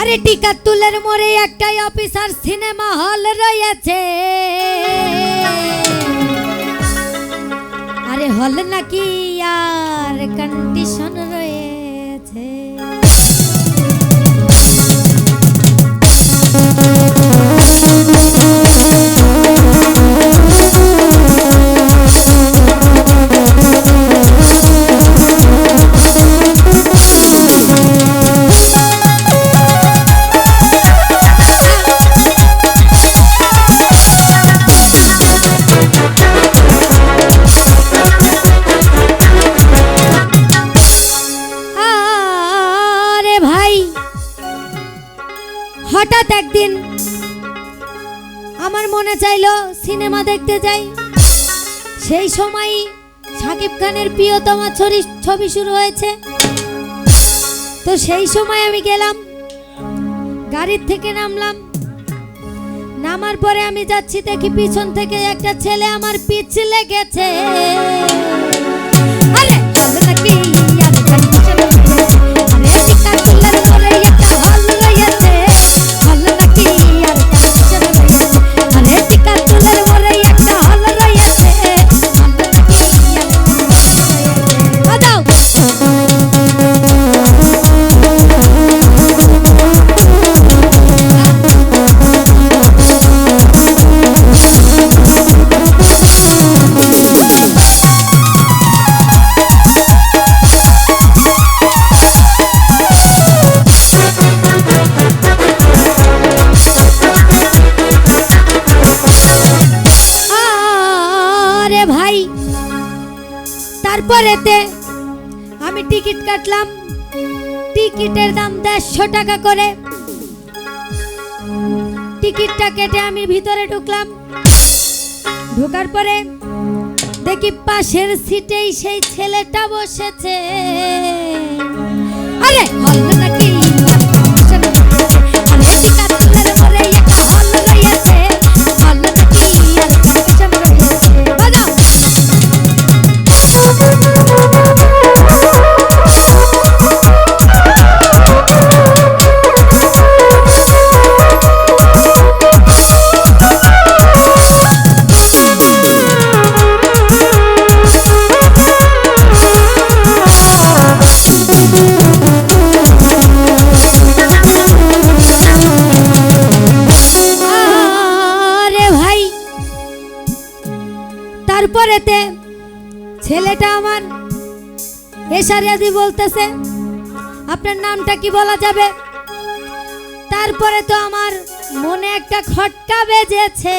আরে টিকাতুলের মোড়ে একটাই অফিসার সিনেমা হল রয়েছে। আরে হল নাকি আর কন্ডিশন হঠাৎ একদিন আমার মনে চাইলো সিনেমা দেখতে যাই। সেই সময় সাকিব খানের প্রিয়তমা ছবি ছবি শুরু হয়েছে। তো সেই সময় আমি গেলাম, গাড়ির থেকে নামলাম। নামার পরে আমি যাচ্ছি দেখি পিছন থেকে একটা ছেলে আমার পিছে লেগেছে। তারপরেতে আমি টিকিট কাটলাম। টিকিটের দাম দেড়শো টাকা করে। টিকিটটা কেটে আমি ভিতরে ঢুকলাম। ঢোকার পরে দেখি পাশের সিটেই সেই ছেলেটা বসেছে। আরে তারপরেতে ছেলেটা আমার এসারিয়াদি বলতেছে, আপনার নামটা কি বলা যাবে? তারপরে তো আমার মনে একটা খটকা বেজেছে।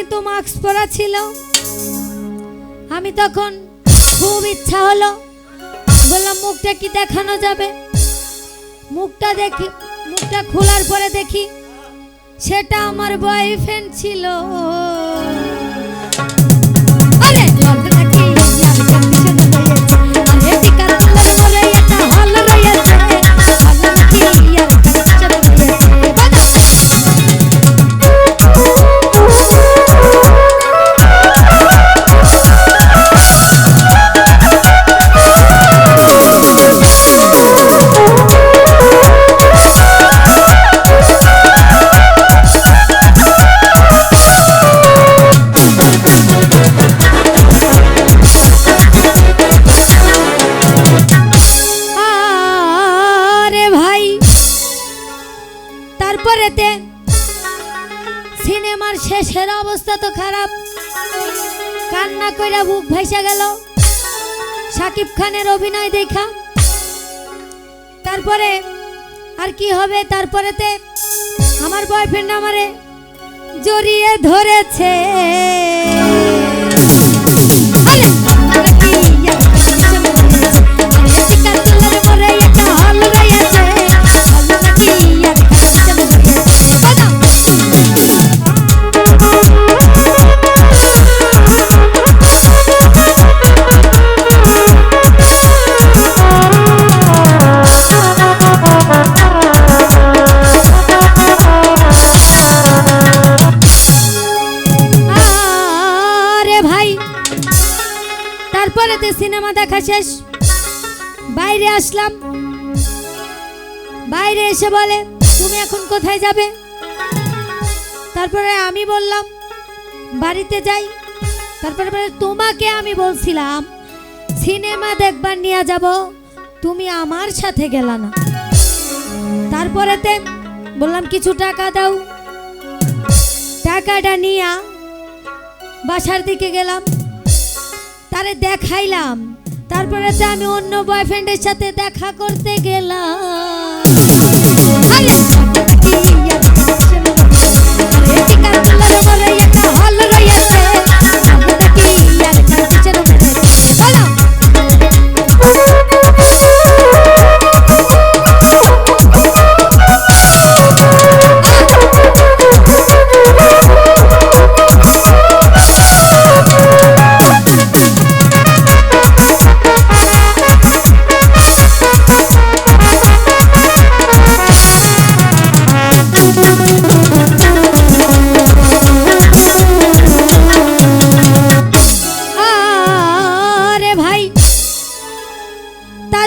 কিন্তু মাস্ক পরা ছিল। আমি তখন খুব ইচ্ছা হলো। বললাম, মুখটা কি দেখানো যাবে? মুখটা দেখি, মুখটা খোলার পরে দেখি, সেটা আমার বয়ফ্রেন্ড ছিল। অবস্থা তো খারাপ। কান্না কইরা বুক ভাইসা গেল। সাকিব খানের অভিনয় দেখা। তারপরে আর কি হবে? তারপরেতে আমার বয়ফ্রেন্ড আমারে জড়িয়ে ধরেছে। তারপরে তো সিনেমা দেখা শেষ। বাইরে আসলাম। বাইরে এসে বলে, তুমি এখন কোথায় যাবে? তারপরে আমি বললাম, বাড়িতে যাই। তারপরে তোমাকে আমি বলছিলাম, সিনেমা দেখবার নিয়ে যাব, তুমি আমার সাথে গেলা না। তারপরেতে বললাম, কিছু টাকা দাও। টাকাটা নিয়া বাসার দিকে গেলাম। তারে দেখাইলাম। তারপরে তো আমি অন্য বয়ফ্রেন্ডের সাথে দেখা করতে গেলাম।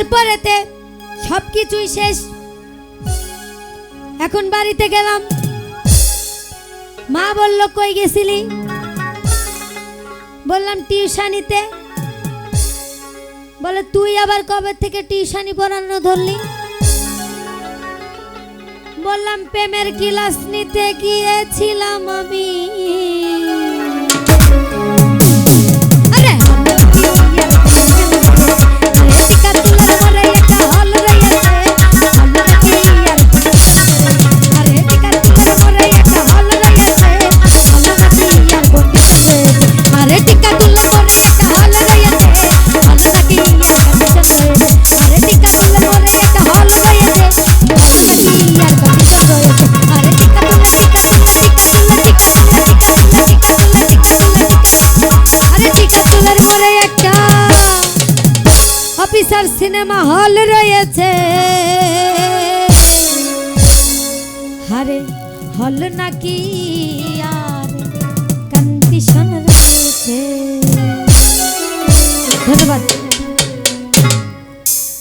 তারপরেতে সব কিছুই শেষ। এখন বাড়িতে গেলাম। মা বলল, কই গেছিলি? বললাম, টিউশনিতে। বলে, তুই আবার কবে থেকে টিউশনি পড়ানো ধরলি? বললাম, প্রেমের ক্লাস নিতে গিয়েছিলাম আমি। সিনেমা হল রয়েছে। হারে হল নাকি কন্ডিশন রয়েছে। ধন্যবাদ।